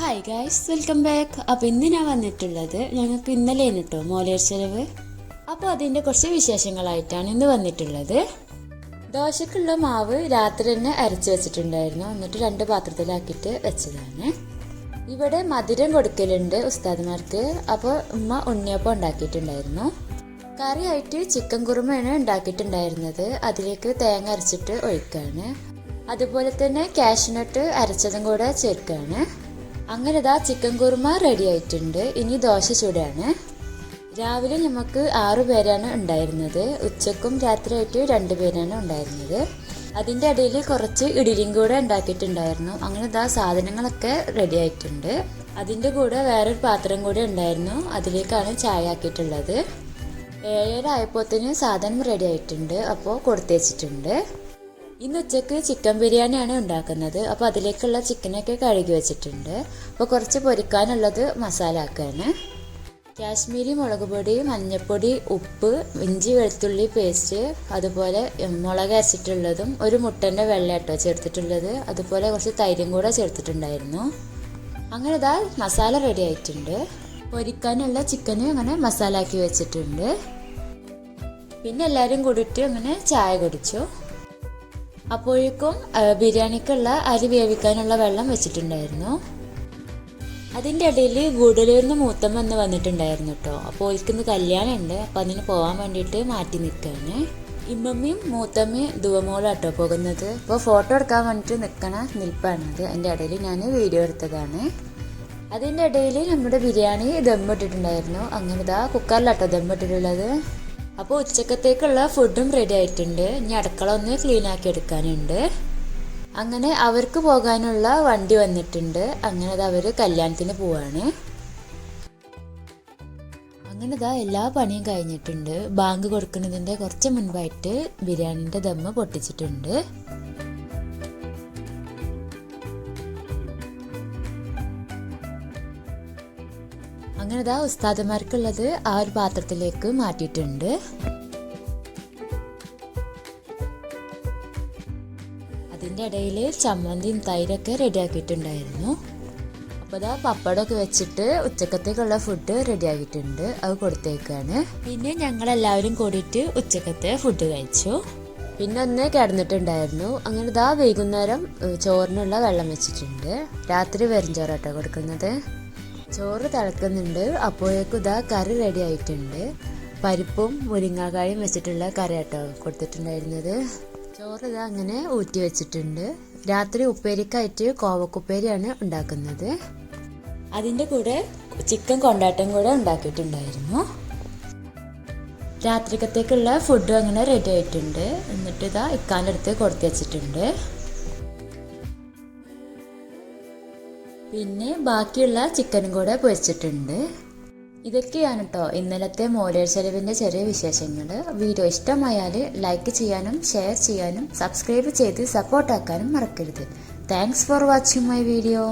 Hi guys welcome back അപ്പോൾ ഇന്ന് ഞാൻ വന്നിട്ടുള്ളത് ഞങ്ങൾക്ക് ഇന്നലെ കേട്ടോ മോലേർ ചെലവ്. അപ്പോൾ അതിന്റെ കുറച്ച് വിശേഷങ്ങളായിട്ടാണ് ഇന്ന് വന്നിട്ടുള്ളത്. ദോശക്കുള്ള മാവ് രാത്രി തന്നെ അരച്ച് വെച്ചിട്ടുണ്ടായിരുന്നു. എന്നിട്ട് രണ്ട് പാത്രത്തിലാക്കിയിട്ട് വെച്ചതാണ്. ഇവിടെ മധുരം കൊടുക്കലുണ്ട് ഉസ്താദ്മാർക്ക്. അപ്പോൾ ഉമ്മ ഉണ്ണിയപ്പം ഉണ്ടാക്കിയിട്ടുണ്ടായിരുന്നു. കറിയായിട്ട് ചിക്കൻ കുറുമയാണ് ഉണ്ടാക്കിയിട്ടുണ്ടായിരുന്നത്. അതിലേക്ക് തേങ്ങ അരച്ചിട്ട് ഒഴിക്കുകയാണ് അതുപോലെ തന്നെ കാഷ്നട്ട് അരച്ചതും കൂടെ ചേർക്കാണ്. അങ്ങനെ ഇതാ ചിക്കൻ കുറുമ റെഡി ആയിട്ടുണ്ട്. ഇനി ദോശ ചൂടാണ്. രാവിലെ നമുക്ക് ആറു പേരാണ് ഉണ്ടായിരുന്നത്. ഉച്ചക്കും രാത്രിയായിട്ട് രണ്ടു പേരാണ് ഉണ്ടായിരുന്നത്. അതിന്റെ ഇടയിൽ കുറച്ച് ഇഡലിയും കൂടെ ഉണ്ടാക്കിയിട്ടുണ്ടായിരുന്നു. അങ്ങനെ ഇതാ സാധനങ്ങളൊക്കെ റെഡി ആയിട്ടുണ്ട്. അതിന്റെ കൂടെ വേറൊരു പാത്രം കൂടെ ഉണ്ടായിരുന്നു. അതിലേക്കാണ് ചായ ആക്കിയിട്ടുള്ളത്. ഏഴര ആയപ്പോത്തിന് സാധനം റെഡി ആയിട്ടുണ്ട്. അപ്പോൾ കൊടുത്തേച്ചിട്ടുണ്ട്. ഇന്ന് ഉച്ചയ്ക്ക് ചിക്കൻ ബിരിയാണിയാണ് ഉണ്ടാക്കുന്നത്. അപ്പോൾ അതിലേക്കുള്ള ചിക്കനൊക്കെ കഴുകി വെച്ചിട്ടുണ്ട്. അപ്പോൾ കുറച്ച് പൊരിക്കാനുള്ളത് മസാല ആക്കുകയാണ് കാശ്മീരി മുളക് പൊടി മഞ്ഞൾപ്പൊടി ഉപ്പ് ഇഞ്ചി വെളുത്തുള്ളി പേസ്റ്റ് അതുപോലെ മുളക് അരച്ചിട്ടുള്ളതും ഒരു മുട്ടന്റെ വെള്ളയട്ടോ ചേർത്തിട്ടുള്ളത്. അതുപോലെ കുറച്ച് തൈരും കൂടെ ചേർത്തിട്ടുണ്ടായിരുന്നു. അങ്ങനെ ഇതാ മസാല റെഡി ആയിട്ടുണ്ട്. പൊരിക്കാനുള്ള ചിക്കന് അങ്ങനെ മസാല ആക്കി വെച്ചിട്ടുണ്ട്. പിന്നെ എല്ലാവരും കൂടിയിട്ട് അങ്ങനെ ചായ കുടിച്ചു. അപ്പോഴേക്കും ബിരിയാണിക്കുള്ള അരി വേവിക്കാനുള്ള വെള്ളം വെച്ചിട്ടുണ്ടായിരുന്നു. അതിന്റെ ഇടയിൽ ഗൂഡലൂരിൽ നിന്ന് മൂത്തമ്മ എന്ന് വന്നിട്ടുണ്ടായിരുന്നു കേട്ടോ അപ്പോൾ ഓൽക്കിന്ന് കല്യാണം ഉണ്ട് അപ്പോൾ അതിന് പോകാൻ വേണ്ടിയിട്ട് മാറ്റി നിൽക്കുകയാണ് ഇമ്മമ്മയും മൂത്തമ്മയും ദുവമോളാട്ടോ പോകുന്നത്. അപ്പോൾ ഫോട്ടോ എടുക്കാൻ വേണ്ടിയിട്ട് നിൽക്കണ നിൽപ്പാണത്. അതിന്റെ ഇടയിൽ ഞാൻ വീഡിയോ എടുത്തതാണ്. അതിന്റെ ഇടയിൽ നമ്മുടെ ബിരിയാണി ദമ്മിട്ടിട്ടുണ്ടായിരുന്നു. അങ്ങനെ ഇതാ കുക്കറിലാട്ടോ ദമ്മിട്ടിട്ടുള്ളത്. അപ്പോൾ ഉച്ചക്കത്തേക്കുള്ള ഫുഡും റെഡി ആയിട്ടുണ്ട്. ഇനി അടുക്കള ഒന്ന് ക്ലീൻ ആക്കി എടുക്കാനുണ്ട്. അങ്ങനെ അവർക്ക് പോകാനുള്ള വണ്ടി വന്നിട്ടുണ്ട്. അങ്ങനെ അത് അവർ കല്യാണത്തിന് പോവാണ്. അങ്ങനെ ഇതാ എല്ലാ പണിയും കഴിഞ്ഞിട്ടുണ്ട്. ബാങ്ക് കൊടുക്കുന്നതിന്റെ കുറച്ച് മുൻപായിട്ട് ബിരിയാണിന്റെ ദമ്മ് പൊട്ടിച്ചിട്ടുണ്ട്. അങ്ങനെ ഇതാ ഉസ്താദന്മാർക്കുള്ളത് ആ ഒരു പാത്രത്തിലേക്ക് മാറ്റിയിട്ടുണ്ട്. അതിന്റെ ഇടയിൽ ചമ്മന്തിയും തൈരൊക്കെ റെഡിയാക്കിയിട്ടുണ്ടായിരുന്നു. അപ്പോൾ ഇതാ പപ്പടമൊക്കെ വെച്ചിട്ട് ഉച്ചക്കത്തേക്കുള്ള ഫുഡ് റെഡിയാക്കിയിട്ടുണ്ട്. അത് കൊടുത്തേക്കാണ്. പിന്നെ ഞങ്ങളെല്ലാവരും കൂടിയിട്ട് ഉച്ചക്കത്തെ ഫുഡ് കഴിച്ചു. പിന്നെ ഒന്ന് കിടന്നിട്ടുണ്ടായിരുന്നു. അങ്ങനെ ഇതാ വൈകുന്നേരം ചോറിനുള്ള വെള്ളം വെച്ചിട്ടുണ്ട്. രാത്രി വെറും ചോറാട്ടോ കൊടുക്കുന്നത്. ചോറ് തിളക്കുന്നുണ്ട്. അപ്പോഴേക്കും ഇതാ കറി റെഡി ആയിട്ടുണ്ട്. പരിപ്പും മുരിങ്ങാക്കായും വെച്ചിട്ടുള്ള കറി ആട്ടോ കൊടുത്തിട്ടുണ്ടായിരുന്നത്. ചോറ് ഇതാ അങ്ങനെ ഊറ്റി വെച്ചിട്ടുണ്ട്. രാത്രി ഉപ്പേരിക്കായിട്ട് കോവക്കുപ്പേരിയാണ് ഉണ്ടാക്കുന്നത്. അതിന്റെ കൂടെ ചിക്കൻ കൊണ്ടാട്ടം കൂടെ ഉണ്ടാക്കിയിട്ടുണ്ടായിരുന്നു. രാത്രിക്കത്തേക്കുള്ള ഫുഡ് അങ്ങനെ റെഡി ആയിട്ടുണ്ട്. എന്നിട്ട് ഇതാ ഇക്കാന്റെ അടുത്ത് കൊടുത്തു വെച്ചിട്ടുണ്ട്. പിന്നെ ബാക്കിയുള്ള ചിക്കനും കൂടെ പൊരിച്ചിട്ടുണ്ട്. ഇതൊക്കെയാണ് കേട്ടോ ഇന്നലത്തെ മോലേർ ചെലവിന്റെ ചെറിയ വിശേഷങ്ങൾ. വീഡിയോ ഇഷ്ടമായാൽ ലൈക്ക് ചെയ്യാനും ഷെയർ ചെയ്യാനും സബ്സ്ക്രൈബ് ചെയ്ത് സപ്പോർട്ടാക്കാനും മറക്കരുത്. Thanks for watching my video.